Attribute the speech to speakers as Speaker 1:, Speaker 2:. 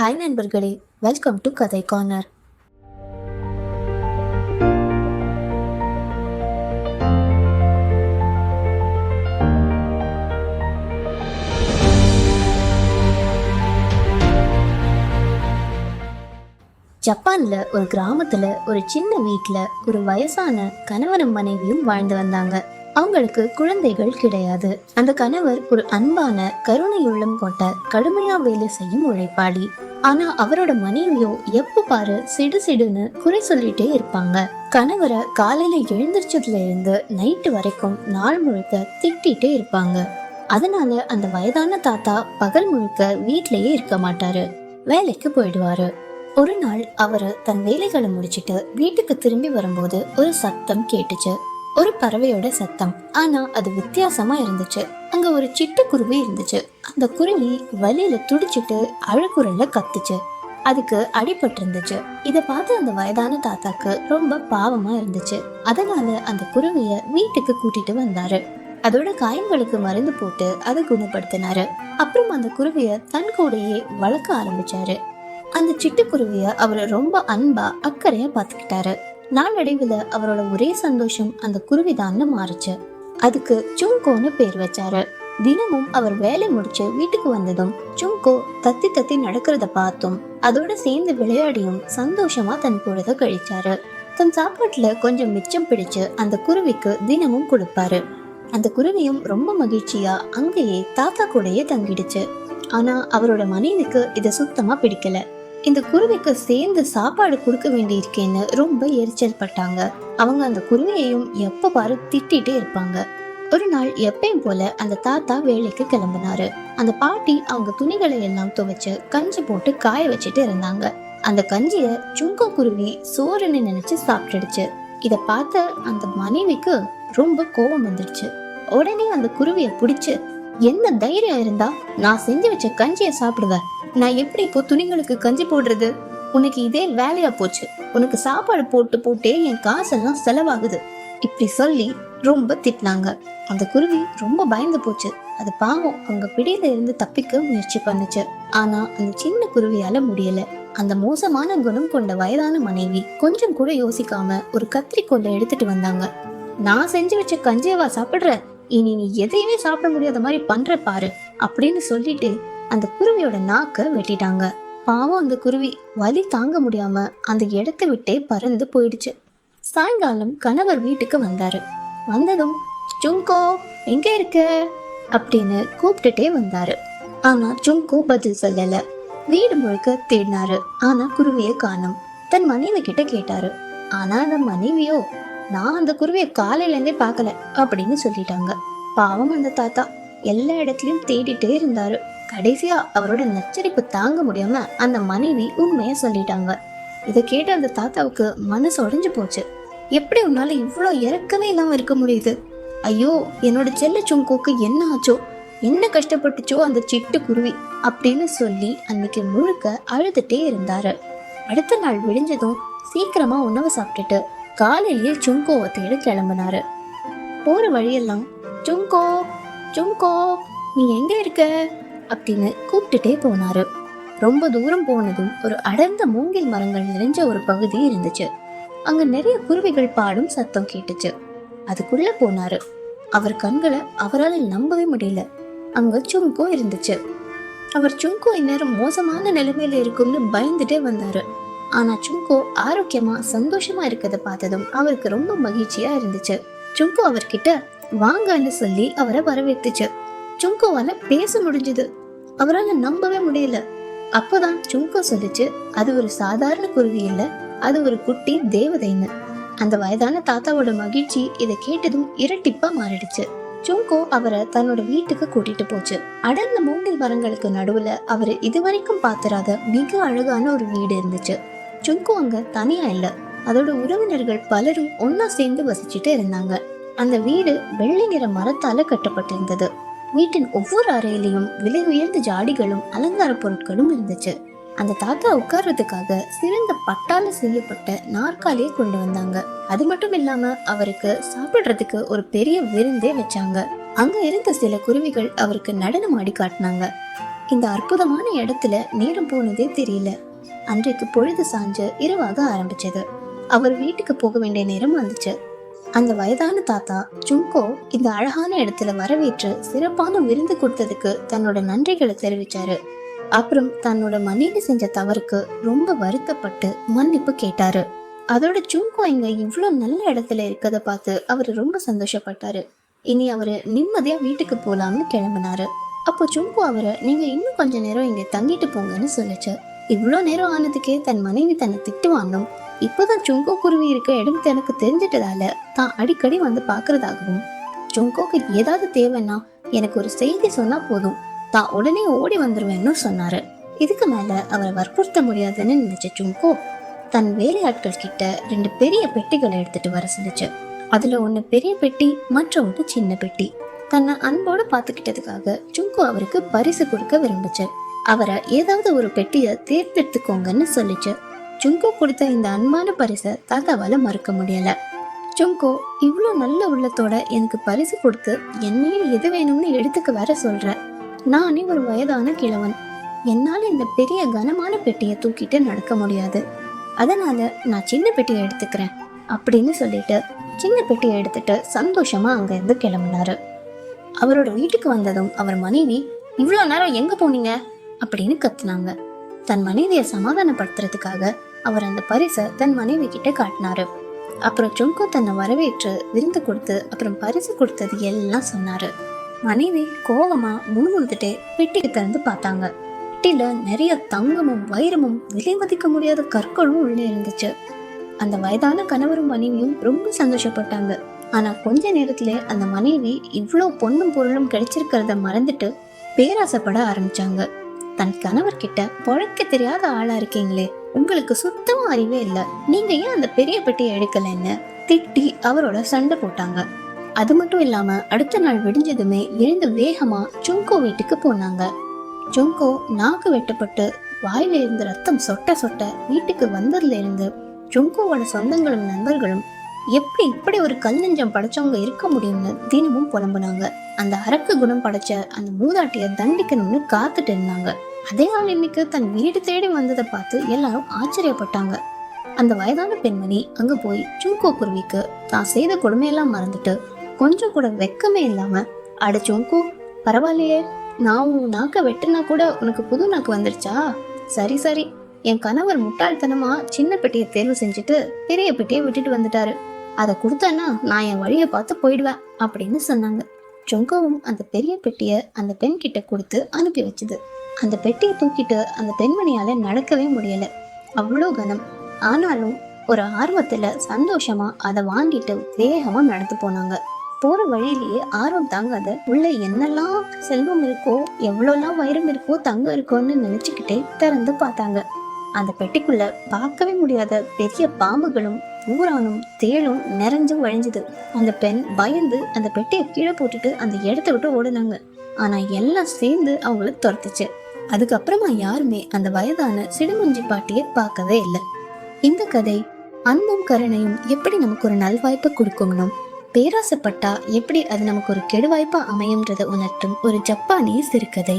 Speaker 1: Hi நண்பர்களே welcome to கதை corner ஜப்பான்ல ஒரு கிராமத்துல ஒரு சின்ன வீட்டில் ஒரு வயசான கணவனும் மனைவியும் வாழ்ந்து வந்தாங்க. அவங்களுக்கு குழந்தைகள் கிடையாது. அந்த கணவர் ஒரு அன்பான கருணையுள்ளம் கொண்ட கடுமையா வேலை செய்யும் உழைப்பாளி. ஆனா அவரோட மனைவியோ எப்ப பாரு சிடு சிடுன்னு குறை சொல்லிட்டே இருப்பாங்க. கணவரை காலையில எழுந்திரிச்சதுல இருந்து நைட்டு வரைக்கும் நாள் முழுக்க திட்டிட்டே இருப்பாங்க. அதனால அந்த வயதான தாத்தா பகல் முழுக்க வீட்லயே இருக்க மாட்டாரு. வேலைக்கு போயிடுவாரு. ஒரு நாள் அவரு தன் வேலைகளை முடிச்சிட்டு வீட்டுக்கு திரும்பி வரும்போது ஒரு சத்தம் கேட்டுச்சு. ஒரு பறவையோட சத்தம். ஆனா அது வித்தியாசமா இருந்துச்சு. அங்க ஒரு சிட்டுக்குருவி இருந்துச்சு. அந்த குருவி வலியில துடிச்சிட்டு அழுகுரல்ல கத்துச்சு. அதுக்கு அடிபட்டு இருந்துச்சு இத பார்த்து அந்த வயதான தாத்தாக்கு ரொம்ப பாவமா இருந்துச்சு. அதனால அந்த குருவிய வீட்டுக்கு கூட்டிட்டு வந்தாரு. அதோட காயங்களுக்கு மருந்து போட்டு அதை குணப்படுத்தினாரு. அப்புறம் அந்த குருவிய தன் கூடையே வளர்க்க ஆரம்பிச்சாரு. அந்த சிட்டுக்குருவிய அவர் ரொம்ப அன்பா அக்கறையா பாத்துக்கிட்டாரு நாளடைவில் அவரோட ஒரே சந்தோஷம் அந்த குருவிதான்னு மாறுச்சு. அதுக்கு சுங்கோன்னு பேர் வச்சாரு. தினமும் அவர் வேலை முடிச்சு வீட்டுக்கு வந்ததும் சுங்கோ தத்தி தத்தி நடக்கிறத பார்த்தும் அதோட சேர்ந்து விளையாடியும் சந்தோஷமா தன் பொழுத கழிச்சாரு. தன் சாப்பாட்டுல கொஞ்சம் மிச்சம் பிடிச்சு அந்த குருவிக்கு தினமும் கொடுப்பாரு. அந்த குருவியும் ரொம்ப மகிழ்ச்சியா அங்கேயே தாத்தா கூடயே தங்கிடுச்சு. ஆனா அவரோட மனைவிக்கு இதை சுத்தமா பிடிக்கல. இந்த குருவிக்கு சேர்ந்து சாப்பாடு கொடுக்க வேண்டியிருக்கேன்னு ரொம்ப எரிச்சல் பட்டாங்க அவங்க அந்த குருவியையும் எப்ப பாரு திட்டிகிட்டே இருப்பாங்க. ஒரு நாள் எப்பயும் போல அந்த தாத்தா வேலைக்கு கிளம்பினாரு. அந்த பாட்டி அவங்க துணிகளை எல்லாம் துவைச்சு கஞ்சி போட்டு காய வச்சுட்டு இருந்தாங்க. அந்த கஞ்சிய சுங்க குருவி சோறுன்னு நினைச்சு சாப்பிட்டுடுச்சு. இத பார்த்த அந்த மனைவிக்கு ரொம்ப கோபம் வந்துடுச்சு. உடனே அந்த குருவியை பிடிச்சு என்ன தைரியம் இருந்தா நான் செஞ்சு வச்ச கஞ்சியை சாப்பிடுவ நான் எப்படி இப்போ துணிங்களுக்கு கஞ்சி போடுறது? உனக்கு இதே வேலையா போச்சு. உனக்கு சாப்பாடு போட்டு போட்டே என் காசெல்லாம் செலவாகுது. இப்படி சொல்லி ரொம்ப திட்டினாங்க. அந்த குருவி ரொம்ப பயந்து போச்சு. அது பாவம் அவங்க பிடியில இருந்து தப்பிக்க முயற்சி பண்ணுச்சு. ஆனா அந்த சின்ன குருவியால முடியல. அந்த மோசமான குணம் கொண்ட வயதான மனைவி கொஞ்சம் கூட யோசிக்காம ஒரு கத்திரிக்கோலை எடுத்துட்டு வந்தாங்க. நான் செஞ்சு வச்ச கஞ்சியவா சாப்பிடுற இனி நீ எதையுமே சாப்பிட முடியாத மாதிரி பண்ற பாரு அப்படின்னு சொல்லிட்டு அந்த குருவியோட நாக்க வெட்டிட்டாங்க. பாவம் அந்த குருவி. வலி தாங்க முடியாம அந்த இடத்தை விட்டே பறந்து போயிடுச்சு. சாயங்காலம் கணவர் வீட்டுக்கு வந்தாரு. வந்ததும் சுங்கோ எங்க இருக்க? அப்படின்னு கூப்பிட்டுட்டே வந்தாரு. ஆனா சுங்கோ பதில் சொல்லல. வீடு முழுக்க தேடினாரு. ஆனா குருவியை காணும். தன் மனைவி கிட்ட கேட்டாரு. ஆனா அந்த மனைவியோ நான் அந்த குருவியை காலையிலேருந்தே பார்க்கல அப்படின்னு சொல்லிட்டாங்க. பாவம் அந்த தாத்தா. எல்லா இடத்துலையும் தேடிட்டே இருந்தாரு. கடைசியா அவரோட நச்சரிப்பு தாங்க முடியாம அந்த மனைவி உண்மையை சொல்லிட்டாங்க. இதை கேட்டு அந்த தாத்தாவுக்கு மனசு உடஞ்சு போச்சு. எப்படி உன்னால இவ்வளோ இறக்கவே இல்லாமல் இருக்க முடியுது? ஐயோ என்னோட செல்ல சுங்கோக்கு என்ன ஆச்சோ? என்ன கஷ்டப்பட்டுச்சோ அந்த சிட்டு குருவி? அப்படின்னு சொல்லி அன்னைக்கு முழுக்க அழுதுட்டே இருந்தாரு. அடுத்த நாள் விடிஞ்சதும் சீக்கிரமா உணவு சாப்பிட்டுட்டு காலையிலேயே சுங்கோவை தேடி கிளம்பினாரு. போற வழியெல்லாம் சுங்கோ சுங்கோ நீ எங்க இருக்க? அப்படின்னு கூப்பிட்டுட்டே போனாரு. ரொம்ப தூரம் போனதும் ஒரு அடர்ந்த மூங்கில் மரங்கள் நிறைஞ்ச ஒரு பகுதி இருந்துச்சு. அங்க நிறைய குருவிகள் பாடும் சத்தம் கேட்டுச்சு. அதுக்குள்ள போனாரு. அவர் கண்களை அவரால் நம்பவே முடியல. அங்க சுங்கோ இருந்துச்சு. அவர் சுங்கோ இந்நேரம் மோசமான நிலைமையில இருக்கும்னு பயந்துட்டே வந்தாரு. ஆனா சுங்கோ ஆரோக்கியமா சந்தோஷமா இருக்கிறத பார்த்ததும் அவருக்கு ரொம்ப மகிழ்ச்சியா இருந்துச்சு. சுங்கோ அவர்கிட்ட வாங்கன்னு சொல்லி அவரை வரவேற்றுச்சு சுங்கோவால பேச முடிஞ்சது. அவரால் நம்பவே முடியல. அப்போதான் சுங்கோ சொல்லுச்சு அது ஒரு சாதாரண குருவி இல்லை அது ஒரு குட்டி தேவதைன்னு. அந்த வயதான தாத்தாவோட மகிழ்ச்சி இதை கேட்டதும் இரட்டிப்பா மாறிடுச்சு. சுங்கோ அவரை தன்னோட வீட்டுக்கு கூட்டிட்டு போச்சு. அடர்ந்த மூங்கில் மரங்களுக்கு நடுவுல அவர் இதுவரைக்கும் பாத்திராத மிக அழகான ஒரு வீடு இருந்துச்சு. சுங்கு அங்க தனியா இல்ல. அதோட உறவினர்கள் பலரும் ஒன்னா சேர்ந்து வசிச்சுட்டு இருந்தாங்க. அந்த வீடு வெள்ளை நிற மரத்தால கட்டப்பட்டிருந்தது. வீட்டின் ஒவ்வொரு அறையிலையும் விலை உயர்ந்த ஜாடிகளும் அலங்கார பொருட்களும் இருந்துச்சு. அந்த தாத்தா உட்கார்றதுக்காக சிறந்த பட்டால செய்யப்பட்ட நாற்காலியை கொண்டு வந்தாங்க. அது மட்டும் இல்லாம அவருக்கு சாப்பிடுறதுக்கு ஒரு பெரிய விருந்தே வச்சாங்க. அங்க இருந்த சில குருவிகள் அவருக்கு நடனம் ஆடி காட்டினாங்க. இந்த அற்புதமான இடத்துல நேரம் போனதே தெரியல. அன்றைக்கு பொழுது சாஞ்சு இரவாக ஆரம்பிச்சது. அவர் வீட்டுக்கு போக வேண்டிய நேரம் வந்துச்சு. அந்த வயதான தாத்தா சுங்கோ இந்த அழகான இடத்துல வரவேற்று சிறப்பான விருந்து கொடுத்ததுக்கு தன்னோட நன்றிகளை தெரிவிச்சாரு. அப்புறம் தன்னோட மனைவி செஞ்ச தவறுக்கு ரொம்ப வருத்தப்பட்டு மன்னிப்பு கேட்டாரு. அதோட சுங்கோ இங்க இவ்வளோ நல்ல இடத்துல இருக்கத பார்த்து அவர் ரொம்ப சந்தோஷப்பட்டாரு. இனி அவரு நிம்மதியா வீட்டுக்கு போலாம்னு கிளம்பினாரு. அப்போ சுங்கோ அவரை நீங்க இன்னும் கொஞ்ச நேரம் இங்க தங்கிட்டு போங்கன்னு சொல்லிச்சு. இவ்வளோ நேரம் ஆனதுக்கே தன் மனைவி தன்னை திட்டுவானும் இப்போதான் சுங்கோ குருவி இருக்க இடம் தனக்கு தெரிஞ்சிட்டதால தான் அடிக்கடி வந்து பார்க்கறதாகவும் சுங்கோக்கு ஏதாவது தேவைன்னா எனக்கு ஒரு செய்தி சொன்னா போதும் தான் உடனே ஓடி வந்துருவேன்னு சொன்னாரு. இதுக்கு மேல அவரை வற்புறுத்த முடியாதுன்னு நினைச்ச சுங்கோ தன் வேலையாட்கள் கிட்ட ரெண்டு பெரிய பெட்டிகளை எடுத்துட்டு வர சொல்லிச்சு அதுல ஒன்று பெரிய பெட்டி மற்ற ஒன்று சின்ன பெட்டி. தன்னை அன்போடு பார்த்துக்கிட்டதுக்காக சுங்கோ அவருக்கு பரிசு கொடுக்க விரும்புச்சு. அவரை ஏதாவது ஒரு பெட்டியை தேர்ந்தெடுத்துக்கோங்கன்னு சொல்லிச்சு. சுங்கோ கொடுத்த இந்த அன்பான பரிசை தாத்தாவால் மறுக்க முடியலை. சுங்கோ இவ்வளோ நல்ல உள்ளத்தோட எனக்கு பரிசு கொடுத்து என்னையும் எது வேணும்னு எடுத்துக்க வர சொல்கிற நானே ஒரு வயதான கிழவன். என்னால் இந்த பெரிய கனமான பெட்டியை தூக்கிட்டு நடக்க முடியாது. அதனால் நான் சின்ன பெட்டியை எடுத்துக்கிறேன் அப்படின்னு சொல்லிட்டு சின்ன பெட்டியை எடுத்துட்டு சந்தோஷமாக அங்கேருந்து கிளம்புனாரு. அவரோட வீட்டுக்கு வந்ததும் அவர் மனைவி இவ்வளோ நேரம் எங்கே போனீங்க? அப்படின்னு கத்துனாங்க. தன் மனைவியை சமாதானப்படுத்துறதுக்காக அவர் அந்த பரிசை தன் மனைவி கிட்ட காட்டினாரு. அப்புறம் சுங்கோ தன்னை வரவேற்று விருந்து கொடுத்து அப்புறம் பரிசு கொடுத்தது எல்லாம் சொன்னாரு. மனைவி கோவமா முணுமுணுத்துட்டே பெட்டியை திறந்து பார்த்தாங்க. பெட்டியில நிறைய தங்கமும் வைரமும் விலை மதிக்க முடியாத கற்களும் உள்ளே இருந்துச்சு. அந்த வயதான கணவரும் மனைவியும் ரொம்ப சந்தோஷப்பட்டாங்க. ஆனா கொஞ்ச நேரத்திலே அந்த மனைவி இவ்வளோ பொண்ணும் பொருளும் கிடைச்சிருக்கிறத மறந்துட்டு பேராசைப்பட ஆரம்பிச்சாங்க. தன் கணவர்கிட்ட பொழைக்க தெரியாத ஆளா இருக்கீங்களே உங்களுக்கு சுத்தமா அறிவே இல்ல. நீங்க ஏன் அந்த பெரிய பெட்டியை எடுக்கலைன்னு திட்டி அவரோட சண்டை போட்டாங்க. அது மட்டும் இல்லாம அடுத்த நாள் விடிஞ்சதுமே எழுந்து வேகமா சுங்கோ வீட்டுக்கு போனாங்க. சுங்கோ நாக்கு வெட்டப்பட்டு வாயில இருந்து ரத்தம் சொட்ட சொட்ட வீட்டுக்கு வந்ததுல இருந்து சுங்கோவோட சொந்தங்களும் நண்பர்களும் எப்படி இப்படி ஒரு கல் நெஞ்சம் படைச்சவங்க இருக்க முடியும்னு தினமும் புலம்புனாங்க. அந்த அரக்கு குணம் படைச்ச அந்த மூதாட்டிய தண்டிக்கணும்னு காத்துட்டு இருந்தாங்க. அதே ஆள் இன்னைக்கு தன் வீடு தேடி வந்ததை பார்த்து எல்லாரும் ஆச்சரியப்பட்டாங்க. அந்த வயதான பெண்மணி அங்க போய் சுங்கோ குருவிக்கு தான் செய்த கொடுமையெல்லாம் மறந்துட்டு கொஞ்சம் கூட வெக்கமே இல்லாம அட சுங்கோ பரவாயில்லையே. நான் உன் நாக்கை வெட்டுனா கூட உனக்கு புது நாக்கு வந்துருச்சா? சரி சரி. என் கணவர் முட்டாள்தனமா சின்ன பெட்டியை தேர்வு செஞ்சுட்டு பெரிய பெட்டியை விட்டுட்டு வந்துட்டாரு. அதை கொடுத்தேன்னா நான் என் வழியை பார்த்து போயிடுவேன் அப்படின்னு சொன்னாங்க. ஜொங்கோவும் அந்த பெரிய பெட்டியை அந்த பெண் கிட்ட கொடுத்து அனுப்பி வச்சுது. அந்த பெட்டியை தூக்கிட்டு அந்த பெண்மணியால நடக்கவே முடியல. அவ்வளோ கனம். ஆனாலும் ஒரு ஆர்வத்துல சந்தோஷமா அதை வாங்கிட்டு வேகமா நடந்து போனாங்க. போற வழியிலேயே ஆர்வம் தாங்காத உள்ள என்னெல்லாம் செல்வம் இருக்கோ எவ்வளோலாம் வைரம் இருக்கோ தங்கம் இருக்கோன்னு நினைச்சுக்கிட்டே திறந்து பார்த்தாங்க. அந்த பெட்டிக்குள்ள பார்க்கவே முடியாத பெரிய பாம்புகளும் ஊரானும் தேளும் நிறைஞ்சு வழிஞ்சுது. அந்த பெண் பயந்து அந்த பெட்டியை கீழே போட்டுட்டு அந்த இடத்த விட்டு ஓடுனாங்க. ஆனா எல்லாம் சேர்ந்து அவங்கள துரத்துச்சு. அதுக்கப்புறமா யாருமே அந்த வயதான சிடுமஞ்சி பாட்டியை பார்க்கவே இல்லை. இந்த கதை அன்பும் கருணையும் எப்படி நமக்கு ஒரு நல்வாய்ப்பை கொடுக்கும்னும் பேராசைப்பட்டா எப்படி அது நமக்கு ஒரு கெடுவாய்ப்பா அமையும்ன்றதை உணர்த்தும் ஒரு ஜப்பானிய சிறுகதை.